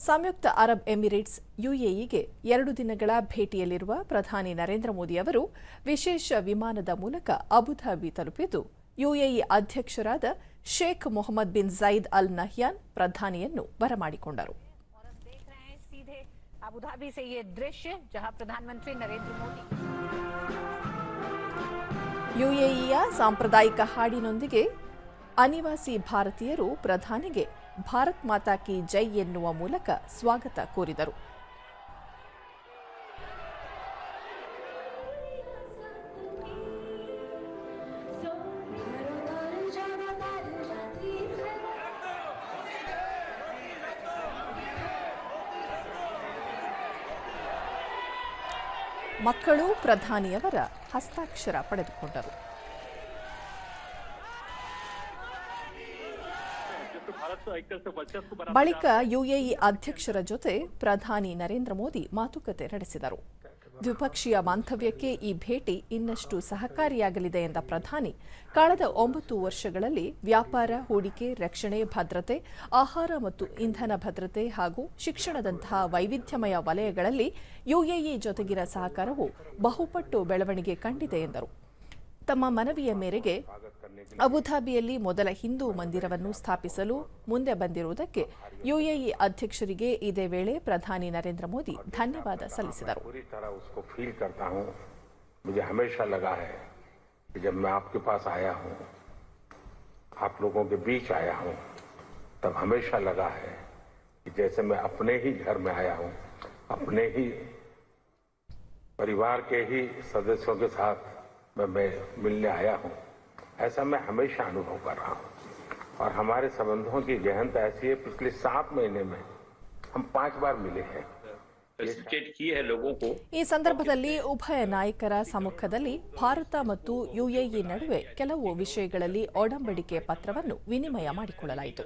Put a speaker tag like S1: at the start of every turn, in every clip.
S1: ಸಂಯುಕ್ತ Arab Emirates ಯುಎಇಗೆ ಎರಡು ದಿನಗಳ ಭೇಟಿಯಲ್ಲಿರುವ ಪ್ರಧಾನಿ ನರೇಂದ್ರ ಮೋದಿ ಅವರು ವಿಶೇಷ ವಿಮಾನದ ಮೂಲಕ ಅಬುಧಾಬಿ ತಲುಪಿದ್ದು ಯುಎಇ ಅಧ್ಯಕ್ಷರಾದ Sheikh Mohammed bin zaid Al Nahyan ಪ್ರಧಾನಿಯನ್ನು ಬರಮಾಡಿಕೊಂಡರು. ಯುಎಇಯ ಸಾಂಪ್ರದಾಯಿಕ ಹಾಡಿನೊಂದಿಗೆ ಅನಿವಾಸಿ ಭಾರತೀಯರು ಪ್ರಧಾನಿಗೆ ಭಾರತ್ ಮಾತಾ ಕಿ ಜೈ ಎನ್ನುವ ಮೂಲಕ ಸ್ವಾಗತ ಕೋರಿದರು. ಮಕ್ಕಳು ಪ್ರಧಾನಿಯವರ ಹಸ್ತಾಕ್ಷರ ಪಡೆದುಕೊಂಡರು. ಬಳಿಕ ಯುಎಇ ಅಧ್ಯಕ್ಷರ ಜೊತೆ ಪ್ರಧಾನಿ ನರೇಂದ್ರ ಮೋದಿ ಮಾತುಕತೆ ನಡೆಸಿದರು. ದ್ವಿಪಕ್ಷೀಯ ಬಾಂಧವ್ಯಕ್ಕೆ ಈ ಭೇಟಿ ಇನ್ನಷ್ಟು ಸಹಕಾರಿಯಾಗಲಿದೆ ಎಂದ ಪ್ರಧಾನಿ, ಕಳೆದ ಒಂಬತ್ತು ವರ್ಷಗಳಲ್ಲಿ ವ್ಯಾಪಾರ, ಹೂಡಿಕೆ, ರಕ್ಷಣೆ, ಭದ್ರತೆ, ಆಹಾರ ಮತ್ತು ಇಂಧನ ಭದ್ರತೆ ಹಾಗೂ ಶಿಕ್ಷಣದಂತಹ ವೈವಿಧ್ಯಮಯ ವಲಯಗಳಲ್ಲಿ ಯುಎಇ ಜೊತೆಗಿನ ಸಹಕಾರವು ಬಹುಪಟ್ಟು ಬೆಳವಣಿಗೆ ಕಂಡಿದೆ ಎಂದರು. ತಮ್ಮ ಮನವಿಯ ಮೇರೆಗೆ ಅಬುಧಾಬಿಯಲ್ಲಿ ಮೊದಲ ಹಿಂದೂ ಮಂದಿರವನ್ನು ಸ್ಥಾಪಿಸಲು ಮುಂದೆ ಬಂದಿರುವುದಕ್ಕೆ ಯುಎಇ ಅಧ್ಯಕ್ಷರಿಗೆ ಇದೇ ವೇಳೆ ಪ್ರಧಾನಿ ನರೇಂದ್ರ ಮೋದಿ ಧನ್ಯವಾದ ಸಲ್ಲಿಸಿದರು
S2: पूरी तरह उसको फील करता हूँ मुझे हमेशा लगा है कि जब मैं आपके पास आया हूँ आप लोगों के बीच आया हूँ तब हमेशा लगा है कि जैसे मैं अपने ही घर में आया हूँ अपने ही परिवार के ही सदस्यों के साथ मैं, मैं मिलने आया हूँ ऐसा मैं हमेशा अनुभव कर रहा हूँ और हमारे संबंधों की गहनता ऐसी है पिछले सात महीने में हम पांच बार मिले हैं
S3: फेसिलिटेट की है लोगों को
S1: ಈ ಸಂದರ್ಭದಲ್ಲಿ ಉಭಯ ನಾಯಕರ ಸಮ್ಮುಖದಲ್ಲಿ ಭಾರತ ಮತ್ತು ಯುಎಇ ನಡುವೆ ಕೆಲವು ವಿಷಯಗಳಲ್ಲಿ ಒಡಂಬಡಿಕೆ ಪತ್ರವನ್ನು ವಿನಿಮಯ ಮಾಡಿಕೊಳ್ಳಲಾಯಿತು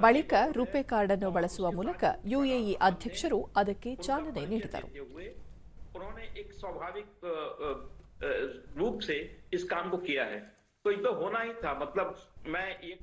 S1: ಬಳಿಕ ರುಪೆ ಕಾರ್ಡ್ ಅನ್ನು ಬಳಸುವ ಮೂಲಕ ಯುಎಇ ಅಧ್ಯಕ್ಷರು ಅದಕ್ಕೆ ಚಾಲನೆ ನೀಡಿದರು
S3: हुए उन्होंने एक स्वाभाविक अ, अ, अ, रूप से इस काम को किया है तो ये तो होना ही था मतलब मैं ये